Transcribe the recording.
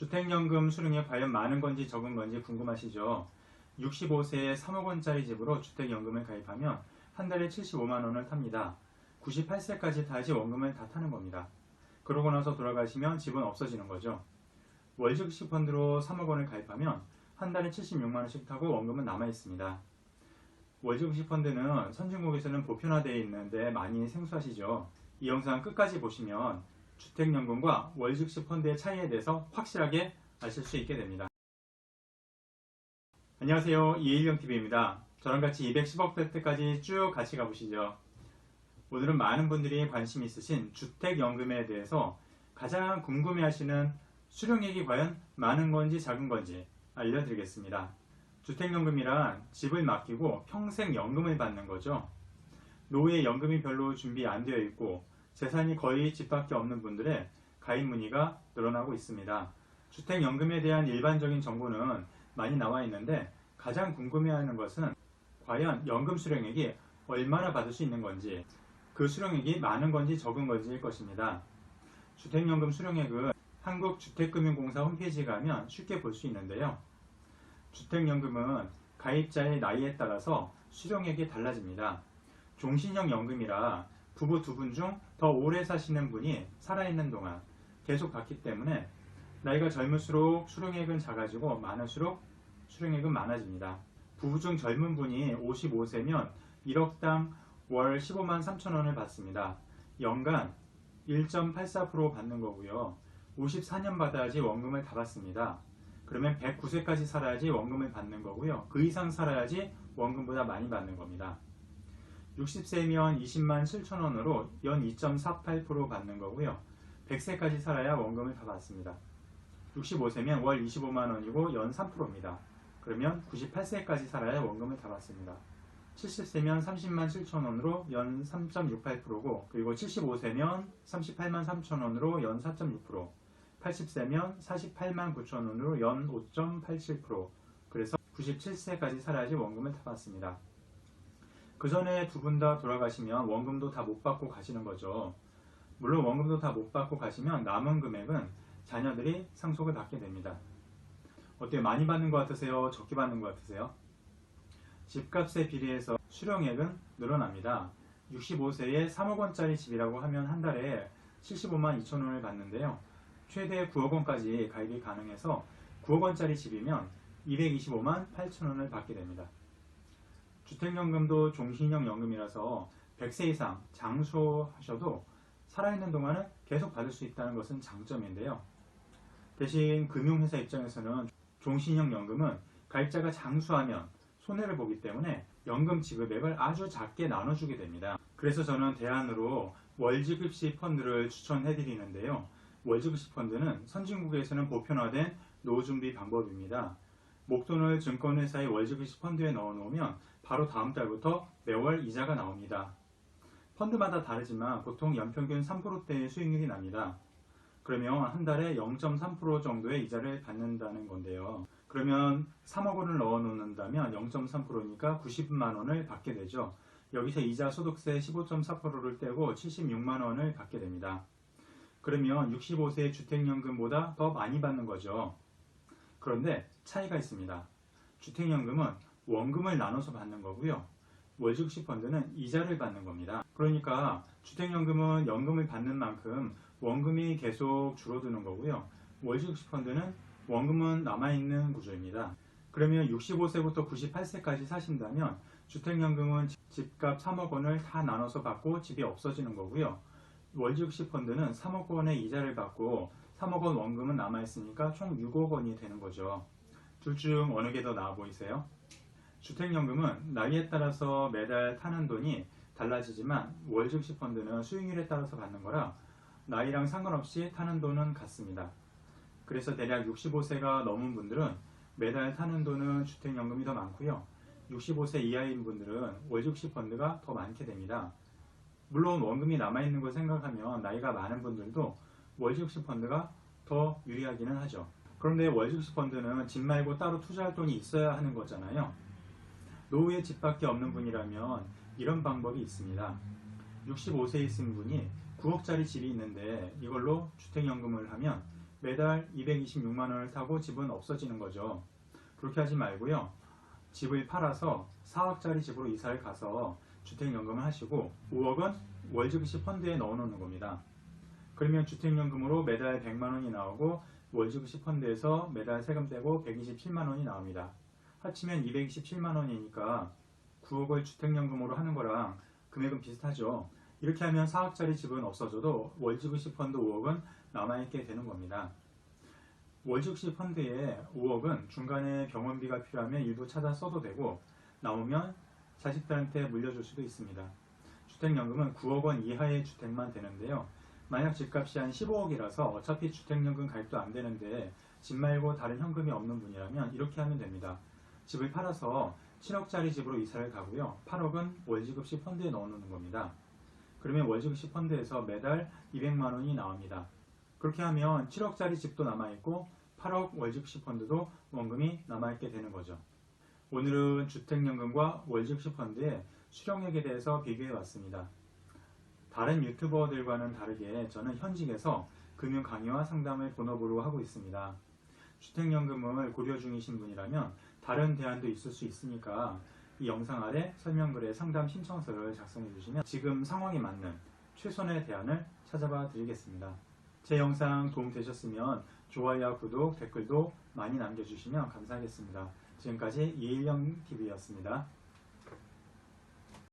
주택연금 수령이 과연 많은 건지 적은 건지 궁금하시죠? 65세에 3억 원짜리 집으로 주택연금을 가입하면 한 달에 75만 원을 탑니다. 98세까지 타야지 원금을 다 타는 겁니다. 그러고 나서 돌아가시면 집은 없어지는 거죠. 월직시 펀드로 3억 원을 가입하면 한 달에 76만 원씩 타고 원금은 남아 있습니다. 월직시 펀드는 선진국에서는 보편화되어 있는데 많이 생소하시죠? 이 영상 끝까지 보시면 주택연금과 월직시 펀드의 차이에 대해서 확실하게 아실 수 있게 됩니다. 안녕하세요. 이일경TV입니다. 저랑 같이 210억 될 때까지 쭉 같이 가보시죠. 오늘은 많은 분들이 관심 있으신 주택연금에 대해서 가장 궁금해하시는 수령액이 과연 많은 건지 작은 건지 알려드리겠습니다. 주택연금이란 집을 맡기고 평생 연금을 받는 거죠. 노후에 연금이 별로 준비 안 되어 있고 재산이 거의 집밖에 없는 분들의 가입 문의가 늘어나고 있습니다. 주택연금에 대한 일반적인 정보는 많이 나와 있는데 가장 궁금해하는 것은 과연 연금 수령액이 얼마나 받을 수 있는 건지 그 수령액이 많은 건지 적은 건지일 것입니다. 주택연금 수령액은 한국주택금융공사 홈페이지에 가면 쉽게 볼 수 있는데요. 주택연금은 가입자의 나이에 따라서 수령액이 달라집니다. 종신형 연금이라 부부 두 분 중 더 오래 사시는 분이 살아있는 동안 계속 받기 때문에 나이가 젊을수록 수령액은 작아지고 많을수록 수령액은 많아집니다. 부부 중 젊은 분이 55세면 1억당 월 15만 3천 원을 받습니다. 연간 1.84% 받는 거고요. 54년 받아야지 원금을 다 받습니다. 그러면 109세까지 살아야지 원금을 받는 거고요. 그 이상 살아야지 원금보다 많이 받는 겁니다. 60세면 20만 7천 원으로 연 2.48% 받는 거고요. 100세까지 살아야 원금을 다 받습니다. 65세면 월 25만 원이고 연 3%입니다. 그러면 98세까지 살아야 원금을 다 받습니다. 70세면 30만 7천 원으로 연 3.68%고 그리고 75세면 38만 3천 원으로 연 4.6% 80세면 48만 9천 원으로 연 5.87% 그래서 97세까지 살아야지 원금을 다 받습니다. 그 전에 두 분 다 돌아가시면 원금도 다 못 받고 가시는 거죠. 물론 원금도 다 못 받고 가시면 남은 금액은 자녀들이 상속을 받게 됩니다. 어때요? 많이 받는 것 같으세요? 적게 받는 것 같으세요? 집값에 비례해서 수령액은 늘어납니다. 65세에 3억 원짜리 집이라고 하면 한 달에 75만 2천 원을 받는데요. 최대 9억 원까지 가입이 가능해서 9억 원짜리 집이면 225만 8천 원을 받게 됩니다. 주택연금도 종신형 연금이라서 100세 이상 장수하셔도 살아있는 동안은 계속 받을 수 있다는 것은 장점인데요. 대신 금융회사 입장에서는 종신형 연금은 가입자가 장수하면 손해를 보기 때문에 연금 지급액을 아주 작게 나눠주게 됩니다. 그래서 저는 대안으로 월지급시 펀드를 추천해 드리는데요. 월지급시 펀드는 선진국에서는 보편화된 노후준비 방법입니다. 목돈을 증권회사의 월지급시 펀드에 넣어 놓으면 바로 다음 달부터 매월 이자가 나옵니다. 펀드마다 다르지만 보통 연평균 3%대의 수익률이 납니다. 그러면 한 달에 0.3% 정도의 이자를 받는다는 건데요. 그러면 3억 원을 넣어 놓는다면 0.3%니까 90만 원을 받게 되죠. 여기서 이자 소득세 15.4%를 떼고 76만 원을 받게 됩니다. 그러면 65세 주택연금보다 더 많이 받는 거죠. 그런데 차이가 있습니다. 주택연금은 원금을 나눠서 받는 거고요. 월주식 펀드는 이자를 받는 겁니다. 그러니까 주택연금은 연금을 받는 만큼 원금이 계속 줄어드는 거고요. 월주식 펀드는 원금은 남아있는 구조입니다. 그러면 65세부터 98세까지 사신다면 주택연금은 집값 3억 원을 다 나눠서 받고 집이 없어지는 거고요. 월주식 펀드는 3억 원의 이자를 받고 3억 원 원금은 남아있으니까 총 6억 원이 되는 거죠. 둘 중 어느 게 더 나아 보이세요? 주택연금은 나이에 따라서 매달 타는 돈이 달라지지만 월주식 펀드는 수익률에 따라서 받는 거라 나이랑 상관없이 타는 돈은 같습니다. 그래서 대략 65세가 넘은 분들은 매달 타는 돈은 주택연금이 더 많고요. 65세 이하인 분들은 월주식 펀드가 더 많게 됩니다. 물론 원금이 남아있는 걸 생각하면 나이가 많은 분들도 월주식 펀드가 더 유리하기는 하죠. 그런데 월주식 펀드는 집 말고 따로 투자할 돈이 있어야 하는 거잖아요. 노후에 집밖에 없는 분이라면 이런 방법이 있습니다. 65세 이신 분이 9억짜리 집이 있는데 이걸로 주택연금을 하면 매달 226만 원을 타고 집은 없어지는 거죠. 그렇게 하지 말고요. 집을 팔아서 4억짜리 집으로 이사를 가서 주택연금을 하시고 5억은 월주급식 펀드에 넣어놓는 겁니다. 그러면 주택연금으로 매달 100만 원이 나오고 월주급식 펀드에서 매달 세금 떼고 127만 원이 나옵니다. 합치면 227만 원이니까 9억을 주택연금으로 하는 거랑 금액은 비슷하죠. 이렇게 하면 4억짜리 집은 없어져도 월주급식 펀드 5억은 남아있게 되는 겁니다. 월주급식 펀드에 5억은 중간에 병원비가 필요하면 일부 찾아 써도 되고 남으면 자식들한테 물려줄 수도 있습니다. 주택연금은 9억 원 이하의 주택만 되는데요. 만약 집값이 한 15억이라서 어차피 주택연금 가입도 안 되는데 집 말고 다른 현금이 없는 분이라면 이렇게 하면 됩니다. 집을 팔아서 7억짜리 집으로 이사를 가고요. 8억은 월지급식 펀드에 넣어놓는 겁니다. 그러면 월지급식 펀드에서 매달 200만 원이 나옵니다. 그렇게 하면 7억짜리 집도 남아있고 8억 월지급식 펀드도 원금이 남아있게 되는 거죠. 오늘은 주택연금과 월지급식 펀드의 수령액에 대해서 비교해 봤습니다. 다른 유튜버들과는 다르게 저는 현직에서 금융 강의와 상담을 본업으로 하고 있습니다. 주택연금을 고려 중이신 분이라면 다른 대안도 있을 수 있으니까 이 영상 아래 설명글에 상담 신청서를 작성해 주시면 지금 상황에 맞는 최선의 대안을 찾아봐 드리겠습니다. 제 영상 도움 되셨으면 좋아요와 구독, 댓글도 많이 남겨주시면 감사하겠습니다. 지금까지 이일영TV였습니다.